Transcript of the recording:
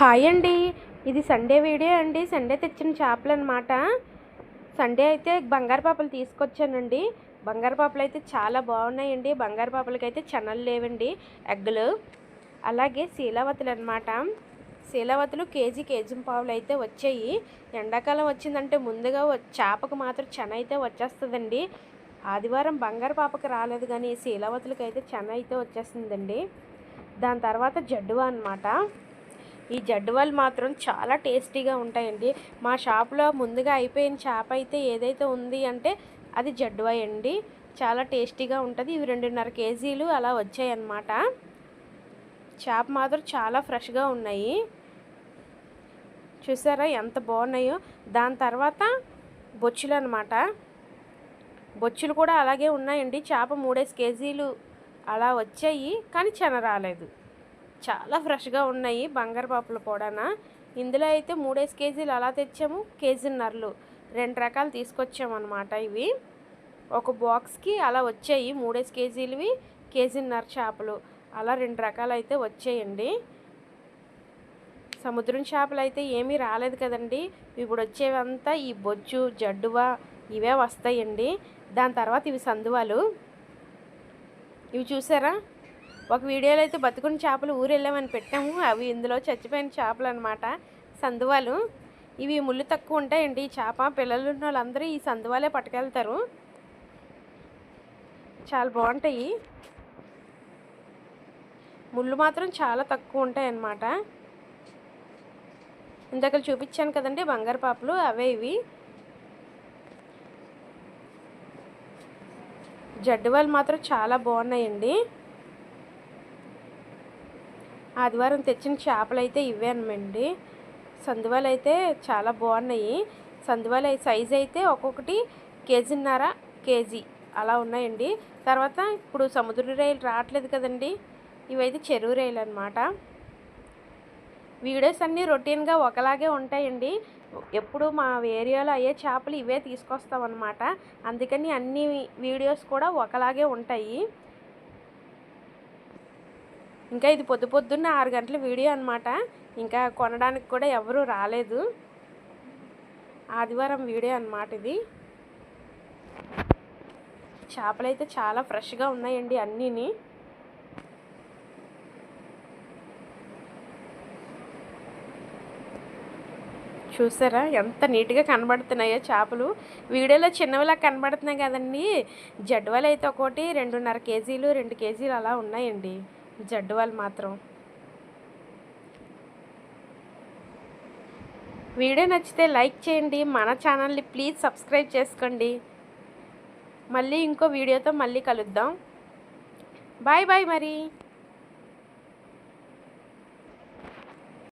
Hi అండి. ఇది Sunday video అండి. సండే తెచ్చిన చేపలు అనమాట సండే అయితే బంగారు పాపలు తీసుకొచ్చానండి. బంగారు పాపలు అయితే చాలా బాగున్నాయండి. బంగారు పాపలకి అయితే చెనలు లేవండి. ఎగ్గులు. అలాగే శీలావతులు అనమాట శీలావతులు కేజీ కేజీ పావులు అయితే వచ్చాయి. ఎండాకాలం వచ్చిందంటే ముందుగా చేపకు మాత్రం చెన అయితే వచ్చేస్తుందండి. ఆదివారం బంగారు పాపకు రాలేదు కానీ శీలావతులకి అయితే చెన అయితే వచ్చేస్తుందండి. దాని తర్వాత జడ్డువా అనమాట ఈ జడ్డువాలు మాత్రం చాలా టేస్టీగా ఉంటాయండి. మా షాప్లో ముందుగా అయిపోయిన చేప అయితే ఏదైతే ఉంది అంటే అది జడ్డువా అండి. చాలా టేస్టీగా ఉంటుంది. ఇవి రెండున్నర కేజీలు అలా వచ్చాయి అన్నమాట చేప మాత్రం చాలా ఫ్రెష్గా ఉన్నాయి. చూసారా ఎంత బాగున్నాయో. దాని తర్వాత బొచ్చులు అనమాట బొచ్చులు కూడా అలాగే ఉన్నాయండి. చేప మూడేసి కేజీలు అలా వచ్చాయి. కానీ చెన రాలేదు. చాలా ఫ్రెష్గా ఉన్నాయి బంగారు పాపలు కూడానా ఇందులో అయితే మూడేసి కేజీలు అలా తెచ్చాము కేజీన్నరలు. రెండు రకాలు తీసుకొచ్చామన్నమాట ఇవి. ఒక బాక్స్కి అలా వచ్చాయి మూడేసి కేజీలవి కేజీన్నర చేపలు. అలా రెండు రకాలు అయితే వచ్చాయండి. సముద్రం చేపలు అయితే ఏమీ రాలేదు కదండి. ఇప్పుడు వచ్చేవంతా ఈ బొచ్చు జడ్డువ ఇవే వస్తాయండి. దాని తర్వాత ఇవి సందువాలు. ఇవి చూసారా? ఒక వీడియోలో అయితే బతుకుని చేపలు ఊరు వెళ్ళామని పెట్టాము. అవి ఇందులో చచ్చిపోయిన చేపలు అనమాట సందువాలు. ఇవి ముళ్ళు తక్కువ ఉంటాయండి. ఈ చేప పిల్లలు ఉన్న వాళ్ళందరూ ఈ సందువాలే పట్టుకెళ్తారు. చాలా బాగుంటాయి. ముళ్ళు మాత్రం చాలా తక్కువ ఉంటాయి అన్నమాట ఇందాక చూపించాను కదండి బంగారు పాపలు. అవే ఇవి. జడ్డువాలు మాత్రం చాలా బాగున్నాయండి. ఆదివారం తెచ్చిన చేపలు అయితే ఇవే అనమండి సందువాలు అయితే చాలా బాగున్నాయి. సందువాలు సైజ్ అయితే ఒక్కొక్కటి కేజీన్నర కేజీ అలా ఉన్నాయండి. తర్వాత ఇప్పుడు సముద్ర రైలు రావట్లేదు కదండి. ఇవైతే చెరువు రైలు అనమాట వీడియోస్ అన్నీ రొటీన్గా ఒకలాగే ఉంటాయండి. ఎప్పుడు మా ఏరియాలో అయ్యే చేపలు ఇవే తీసుకొస్తామన్నమాట. అందుకని అన్ని వీడియోస్ కూడా ఒకలాగే ఉంటాయి. ఇంకా ఇది పొద్దు పొద్దున్న ఆరు గంటల వీడియో అనమాట ఇంకా కొనడానికి కూడా ఎవరూ రాలేదు. ఆదివారం వీడియో అనమాట ఇది. చేపలు అయితే చాలా ఫ్రెష్గా ఉన్నాయండి అన్నీని. చూసారా? ఎంత నీట్గా కనబడుతున్నాయో చేపలు. వీడియోలో చిన్నవిలా కనబడుతున్నాయి కదండి. జడ్వాలు అయితే ఒకటి రెండున్నర కేజీలు రెండు కేజీలు అలా ఉన్నాయండి. జడ్వాలు మాత్రం. వీడియో నచ్చితే లైక్ చేయండి మన ఛానల్ని ప్లీజ్ సబ్స్క్రైబ్ చేసుకోండి. మళ్ళీ ఇంకో వీడియోతో మళ్ళీ కలుద్దాం. బాయ్ బాయ్ మరి.